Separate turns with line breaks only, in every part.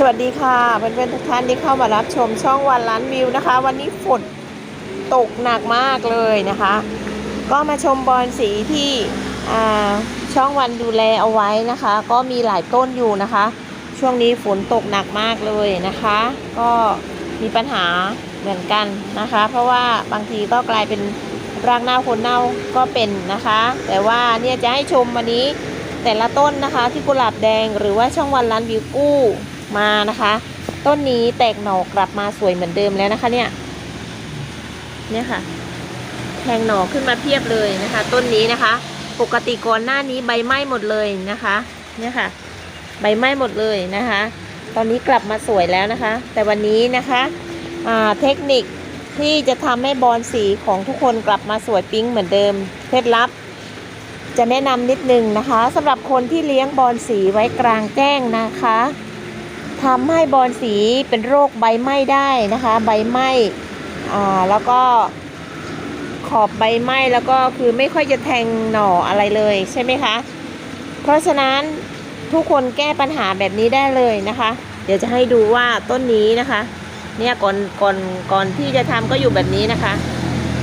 สวัสดีค่ะเพื่อนๆทุกท่านที่เข้ามารับชมช่องวันล้านวิวนะคะ วันนี้ฝนตกหนักมากเลยนะคะ ก็มาชมบอลสีที่ช่องวันดูแลเอาไว้นะคะ ก็มีหลายต้นอยู่นะคะ ช่วงนี้ฝนตกหนักมากเลยนะคะ ก็มีปัญหาเหมือนกันนะคะ เพราะว่าบางทีก็กลายเป็นรากเน่าคนเน่าก็เป็นนะคะ แต่ว่าเนี่ยจะให้ชมวันนี้แต่ละต้นนะคะที่กุหลาบแดงหรือว่าช่องวันล้านวิวกู้ มานะคะ ต้นนี้แตกหน่อกลับมาสวยเหมือนเดิมแล้วนะคะ เนี่ย เนี่ยค่ะ แทงหน่อขึ้นมาเพียบเลยนะคะ ต้นนี้นะคะ ปกติก่อนหน้านี้ใบไหม้หมดเลยนะคะ เนี่ยค่ะ ใบไหม้หมดเลยนะคะ ตอนนี้กลับมาสวยแล้วนะคะ แต่วันนี้นะคะเทคนิคที่จะทำให้บอลสีของทุกคนกลับมาสวยปิ๊งเหมือนเดิมเคล็ดลับ จะแนะนำนิดนึงนะคะสำหรับคนที่เลี้ยงบอลสีไว้กลางแจ้งนะคะ ทำให้บอลสีเป็นโรคใบไหม้ได้นะคะ ใบไหม้อ่าแล้วก็ขอบใบไหม้แล้วก็คือไม่ค่อยจะแทงหน่ออะไรเลยใช่ไหมคะ เพราะฉะนั้นทุกคนแก้ปัญหาแบบนี้ได้เลยนะคะ เดี๋ยวจะให้ดูว่าต้นนี้นะคะ เนี่ยก่อนก่อนก่อนที่จะทำก็อยู่แบบนี้นะคะ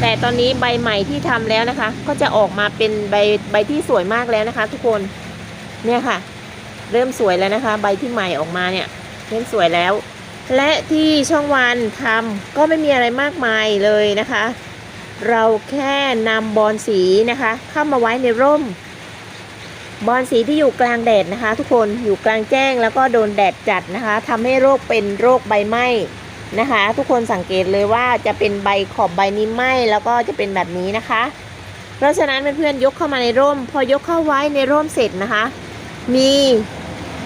แต่ตอนนี้ใบใหม่ที่ทำแล้วนะคะ ก็จะออกมาเป็นใบใบที่สวยมากแล้วนะคะ ทุกคนเนี่ยค่ะ เริ่มสวยแล้วนะคะ ใบที่ใหม่ออกมาเนี่ย เริ่มสวยแล้ว และที่ช่องวันทำก็ไม่มีอะไรมากมายเลยนะคะ เราแค่นำบอลสีนะคะ เข้ามาไว้ในร่ม บอลสีที่อยู่กลางแดดนะคะ ทุกคนอยู่กลางแจ้งแล้วก็โดนแดดจัดนะคะทำให้โรคเป็นโรคใบไหม้นะคะ ทุกคนสังเกตเลยว่าจะเป็นใบขอบใบนี้ไหม้แล้วก็จะเป็นแบบนี้นะคะ เพราะฉะนั้นเพื่อนๆยกเข้ามาในร่ม พอยกเข้าไว้ในร่มเสร็จนะคะ มี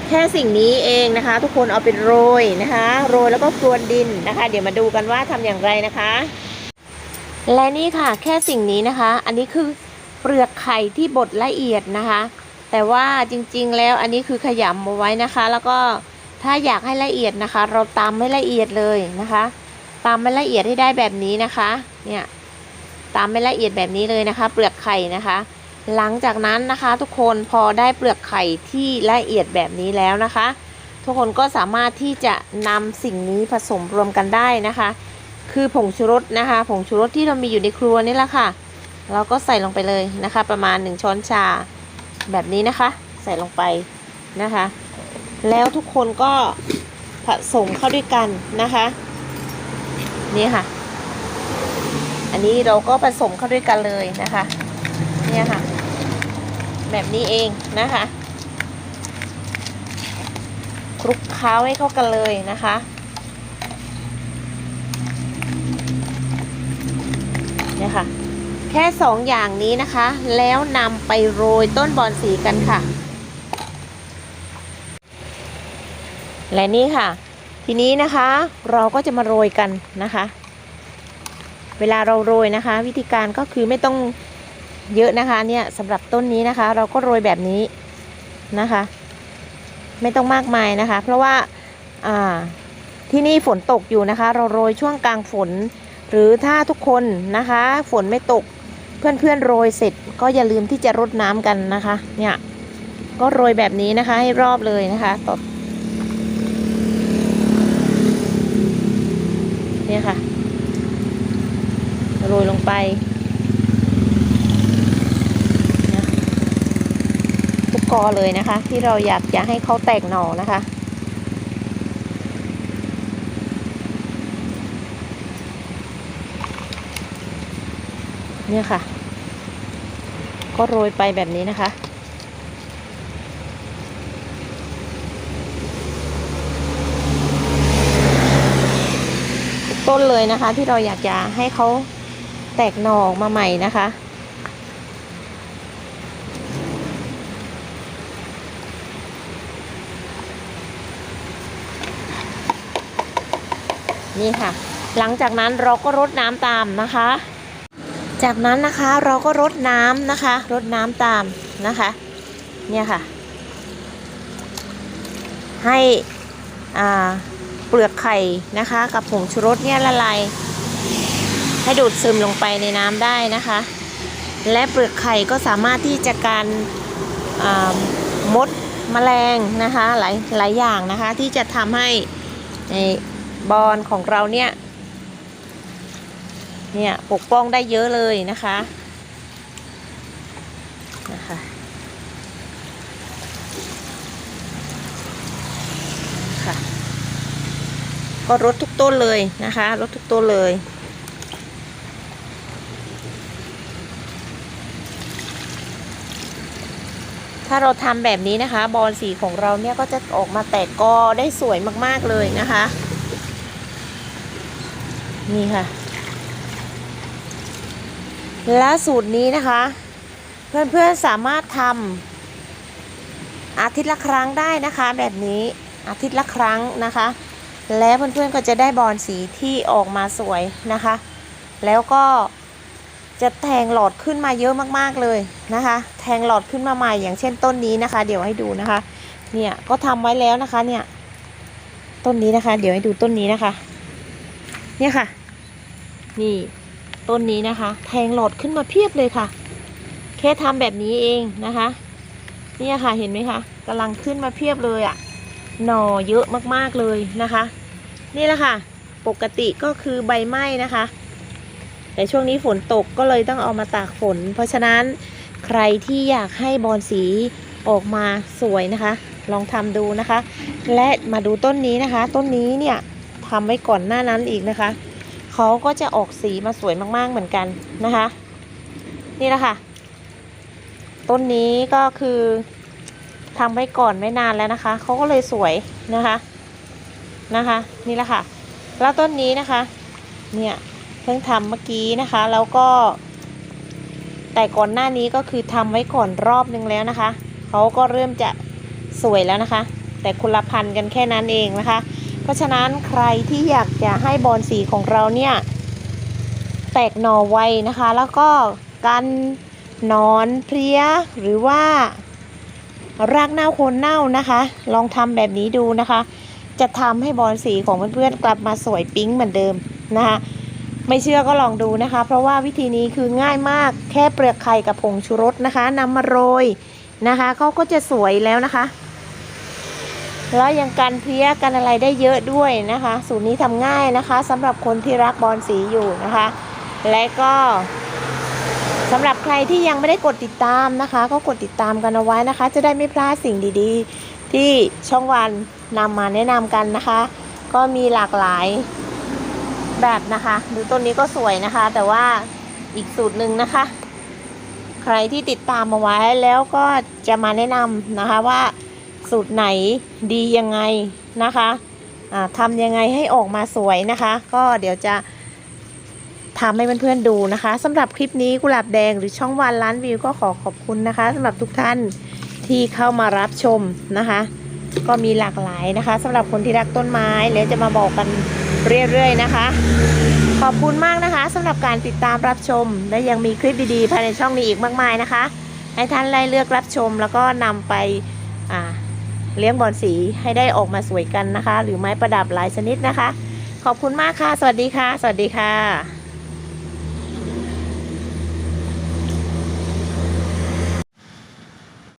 แค่สิ่งนี้เองนะคะ ทุกคนเอาไปโรยนะคะ โรยแล้วก็กรวนดินนะคะ เดี๋ยวมาดูกันว่าทำอย่างไรนะคะ และนี่ค่ะแค่สิ่งนี้นะคะ อันนี้คือเปลือกไข่ที่บดละเอียดนะคะ แต่ว่าจริงๆแล้วอันนี้คือขยำเอาไว้นะคะ แล้วก็ถ้าอยากให้ละเอียดนะคะ เราตำไม่ละเอียดเลยนะคะตำไม่ละเอียดให้ได้แบบนี้นะคะ เนี่ยตำไม่ละเอียดแบบนี้เลยนะคะ เปลือกไข่นะคะ หลังจากนั้นนะคะทุกคนพอได้เปลือกไข่ที่ละเอียดแบบนี้แล้วนะคะ ทุกคนก็สามารถที่จะนำสิ่งนี้ผสมรวมกันได้นะคะ คือผงชูรสนะคะ ผงชูรสที่เรามีอยู่ในครัวนี่แหละค่ะ เราก็ใส่ลงไปเลยนะคะ ประมาณ 1 ช้อนชาแบบนี้นะคะ ใส่ลงไปนะคะ แล้วทุกคนก็ผสมเข้าด้วยกันนะคะนี่ค่ะ อันนี้เราก็ผสมเข้าด้วยกันเลยนะคะ เนี่ยค่ะ แบบนี้เองนะคะคลุกเคล้าให้เข้ากันเลยนะคะเนี่ยค่ะ แค่สองอย่างนี้นะคะ แล้วนำไปโรยต้นบอนสีกันค่ะ และนี่ค่ะ ทีนี้นะคะเราก็จะมาโรยกันนะคะ เวลาเราโรยนะคะ วิธีการก็คือไม่ต้อง เยอะนะคะเนี่ยสำหรับต้นนี้นะคะ เราก็โรยแบบนี้นะคะ ไม่ต้องมากมายนะคะ เพราะว่าอ่าที่นี่ฝนตกอยู่นะคะ เราโรยช่วงกลางฝน หรือถ้าทุกคนนะคะ ฝนไม่ตกเพื่อนๆโรยเสร็จ ก็อย่าลืมที่จะรดน้ำกันนะคะ เนี่ยก็โรยแบบนี้นะคะ ให้รอบเลยนะคะต่อเนี่ยค่ะ โรยลงไปเนี่ยทุ กอเลยนะคะ ที่เราอยากจะให้เขาแตกหน่อนะคะ เนี่ยค่ะ ก็โรยไปแบบนี้นะคะต้นเลยนะคะที่เราอยากจะให้เขาแตกหน่อออกมาใหม่นะคะ นี่ค่ะ หลังจากนั้นเราก็รดน้ำตามนะคะ จากนั้นนะคะเราก็รดน้ำนะคะ รดน้ำตามนะคะ เนี่ยค่ะ ให้เปลือกไข่นะคะ กับผงชูรสเนี่ยละลายให้ดูดซึมลงไปในน้ำได้นะคะ และเปลือกไข่ก็สามารถที่จะการมดแมลงนะคะหลายหลายอย่างนะคะที่จะทำให้ บอลของเราเนี่ย เนี่ยปกป้องได้เยอะเลยนะคะนะคะค่ะก็รดทุกต้นเลยนะคะรดทุกต้นเลยถ้าเราทำแบบนี้นะคะ บอลสีของเราเนี่ยก็จะออกมาแตกกอได้สวยมากๆเลยนะคะ นี่ค่ะ และสูตรนี้นะคะ เพื่อนๆสามารถทำอาทิตย์ละครั้งได้นะคะ แบบนี้อาทิตย์ละครั้งนะคะ แล้วเพื่อนๆก็จะได้บอลสีที่ออกมาสวยนะคะ แล้วก็จะแทงหลอดขึ้นมาเยอะมากๆเลยนะคะ แทงหลอดขึ้นมาใหม่อย่างเช่นต้นนี้นะคะ เดี๋ยวให้ดูนะคะ เนี่ยก็ทำไว้แล้วนะคะเนี่ย ต้นนี้นะคะ เดี๋ยวให้ดูต้นนี้นะคะ เนี่ยค่ะ นี่ ต้นนี้นะคะ แทงหลอดขึ้นมาเพียบเลยค่ะ แค่ทำแบบนี้เองนะคะ เนี่ยค่ะเห็นไหมคะกำลังขึ้นมาเพียบเลยอะ่ะหน่อเยอะมากๆเลยนะคะ นี่แหละค่ะ ปกติก็คือใบไม้นะคะ แต่ช่วงนี้ฝนตกก็เลยต้องเอามาตากฝน เพราะฉะนั้นใครที่อยากให้บอลสีออกมาสวยนะคะ ลองทำดูนะคะ และมาดูต้นนี้นะคะ ต้นนี้เนี่ยทำไว้ก่อนหน้านั้นอีกนะคะ เขาก็จะออกสีมาสวยมากๆเหมือนกันนะคะ นี่แหละค่ะ ต้นนี้ก็คือทำไว้ก่อนไม่นานแล้วนะคะเขาก็เลยสวยนะคะนะคะ นี่แหละค่ะ แล้วต้นนี้นะคะ เนี่ยเพิ่งทำเมื่อกี้นะคะ แล้วก็ แต่ก่อนหน้านี้ก็คือทำไว้ก่อนรอบนึงแล้วนะคะเขาก็เริ่มจะสวยแล้วนะคะ แต่คนละพันกันแค่นั้นเองนะคะ ราะฉะนั้นใครที่อยากจะให้บอลสีของเราเนี่ย แตกหน่อไวนะคะ แล้วก็กันนอนเพลี้ยหรือว่ารากเน่าโคนเน่านะคะ ลองทำแบบนี้ดูนะคะ จะทำให้บอลสีของเพื่อนๆกลับมาสวยปิ๊งเหมือนเดิมนะคะ ไม่เชื่อก็ลองดูนะคะ เพราะว่าวิธีนี้คือง่ายมากแค่เปลือกไข่กับผงชูรสนะคะนำมาโรยนะคะเขาก็จะสวยแล้วนะคะ แล้วยังกันเพี้ยกันอะไรได้เยอะด้วยนะคะ สูตรนี้ทำง่ายนะคะสำหรับคนที่รักบอลสีอยู่นะคะ และก็สำหรับใครที่ยังไม่ได้กดติดตามนะคะ ก็กดติดตามกันเอาไว้นะคะ จะได้ไม่พลาดสิ่งดีๆ ที่ช่องวันนำมาแนะนำกันนะคะ ก็มีหลากหลายแบบนะคะดูต้นนี้ก็สวยนะคะ แต่ว่าอีกสูตรหนึ่งนะคะ ใครที่ติดตามมาไว้แล้วก็จะมาแนะนำนะคะว่า สูตรไหนดียังไงนะคะทำยังไงให้ออกมาสวยนะคะ ก็เดี๋ยวจะทำให้เพื่อนๆดูนะคะสำหรับคลิปนี้กุหลาบแดงหรือช่องวันล้านวิวก็ขอขอบคุณนะคะสำหรับทุกท่านที่เข้ามารับชมนะคะ ก็มีหลากหลายนะคะสำหรับคนที่รักต้นไม้แล้วจะมาบอกกันเรื่อยๆนะคะ ขอบคุณมากนะคะสำหรับการติดตามรับชม และยังมีคลิปดีๆภายในช่องนี้อีกมากมายนะคะ ให้ท่านไล่เลือกรับชมแล้วก็นำไป เลี้ยงบอลสีให้ได้ออกมาสวยกันนะคะ หรือไม้ประดับหลายชนิดนะคะ ขอบคุณมากค่ะ สวัสดีค่ะ สวัสดีค่ะ